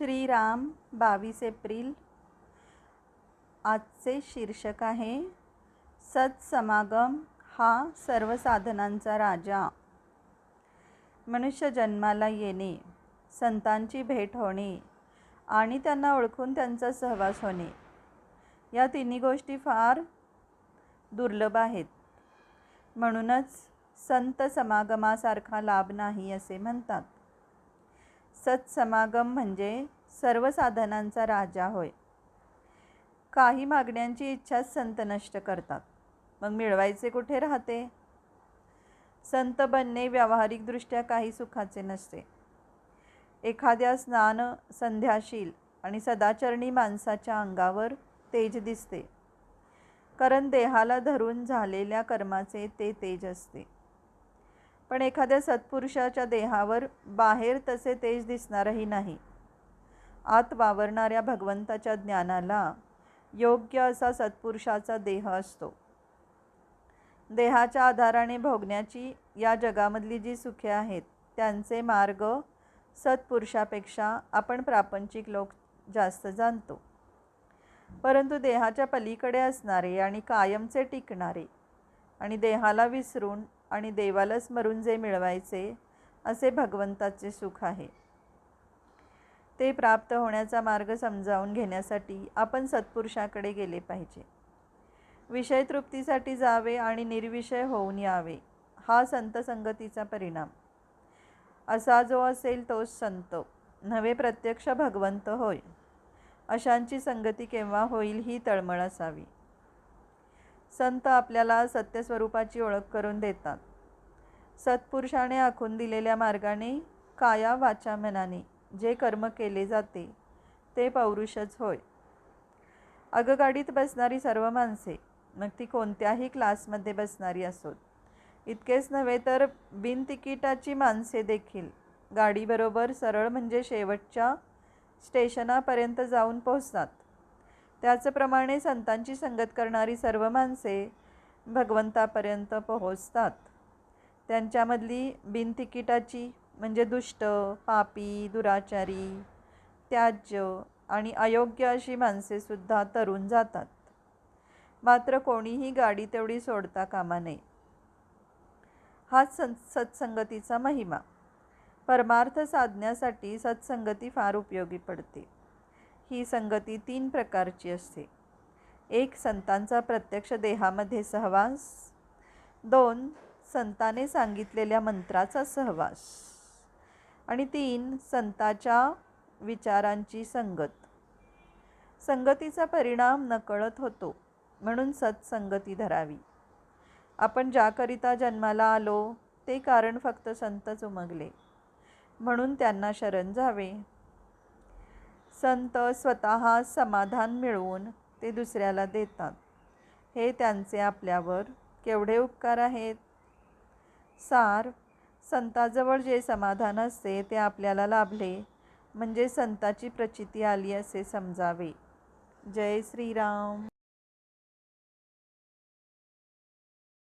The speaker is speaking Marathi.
श्रीराम बावीस एप्रिल. आजचे शीर्षक आहे सत्समागम हा सर्व साधनांचा राजा. मनुष्य जन्माला येणे संतांची भेट होणे आणि त्यांना ओळखून त्यांचा सहवास होणे या तिन्ही गोष्टी फार दुर्लभ आहेत. म्हणूनच संत समागमासारखा लाभ नाही असे म्हणतात. सत्समागम म्हणजे सर्व साधनांचा राजा होय. काही मागण्यांची इच्छा संत नष्ट करतात. मग मिळवायचे कुठे राहते? संत बनणे व्यावहारिकदृष्ट्या काही सुखाचे नसते. एखाद्या स्नान संध्याशील आणि सदाचरणी माणसाच्या अंगावर तेज दिसते. कारण देहाला धरून झालेल्या कर्माचे ते तेज असते. पण एखाद्या सत्पुरुषाच्या देहावर बाहेर तसे तेज दिसणारही नाही. आत वावरणाऱ्या भगवंताच्या ज्ञानाला योग्य असा सत्पुरुषाचा देह असतो. देहाच्या आधाराने भोगण्याची या जगामधली जी सुखे आहेत त्यांचे मार्ग सत्पुरुषापेक्षा आपण प्रापंचिक लोक जास्त जाणतो. परंतु देहाच्या पलीकडे असणारे आणि कायमचे टिकणारे आणि देहाला विसरून आणि देवाला स्मरून जे मिळवायचे असे भगवंताचे सुख आहे. ते प्राप्त होण्याचा मार्ग समजावून घेण्यासाठी आपण सत्पुरुषाकडे गेले पाहिजे. विषय तृप्तीसाठी जावे आणि निर्विषय होऊन यावे हा संत संगतीचा परिणाम. असा जो असेल तोच संत नवे प्रत्यक्ष भगवंत होय. अशांची संगती केव्हा होईल ही तळमळ असावी. संत आपल्याला सत्यस्वरूपाची ओळख करून देतात. सत्पुरुषाने आखून दिलेल्या मार्गाने काया वाचा मनाने जे कर्म केले जाते ते पौरुषच होय. अगगाडीत बसणारी सर्व माणसे मग ती कोणत्याही क्लासमध्ये बसणारी असोत. इतकेच नव्हे तर बिनतिकिटाची माणसे देखील गाडीबरोबर सरळ म्हणजे शेवटच्या स्टेशनापर्यंत जाऊन पोहोचतात. त्याचप्रमाणे संतांची संगत करणारी सर्व माणसे भगवंतापर्यंत पोहोचतात. त्यांच्यामधली बिनतिकिटाची म्हणजे दुष्ट पापी दुराचारी त्याज्य आणि अयोग्य अशी माणसेसुद्धा तरुण जातात. मात्र कोणीही गाडी तेवढी सोडता कामा नये. हाच सं सत्संगतीचा महिमा. परमार्थ साधण्यासाठी सत्संगती फार उपयोगी पडते. ही संगती तीन प्रकारची असते. एक संतांचा प्रत्यक्ष देहामध्ये सहवास. दोन संताने सांगितलेल्या मंत्राचा सहवास. आणि तीन संताच्या विचारांची संगत. संगतीचा परिणाम नकळत होतो म्हणून सत्संगती धरावी. आपण ज्याकरिता जन्माला आलो ते कारण फक्त संतच उमगले. म्हणून त्यांना शरण जावे. संत स्वतः समाधान मिळवून ते दुसऱ्याला देतात. हे त्यांचे आपल्यावर केवढे उपकार आहेत? सार संताजवळ जे समाधान असते ते आपल्याला लाभले म्हणजे संताची प्रचिती आली असे समजावे. जय श्रीराम.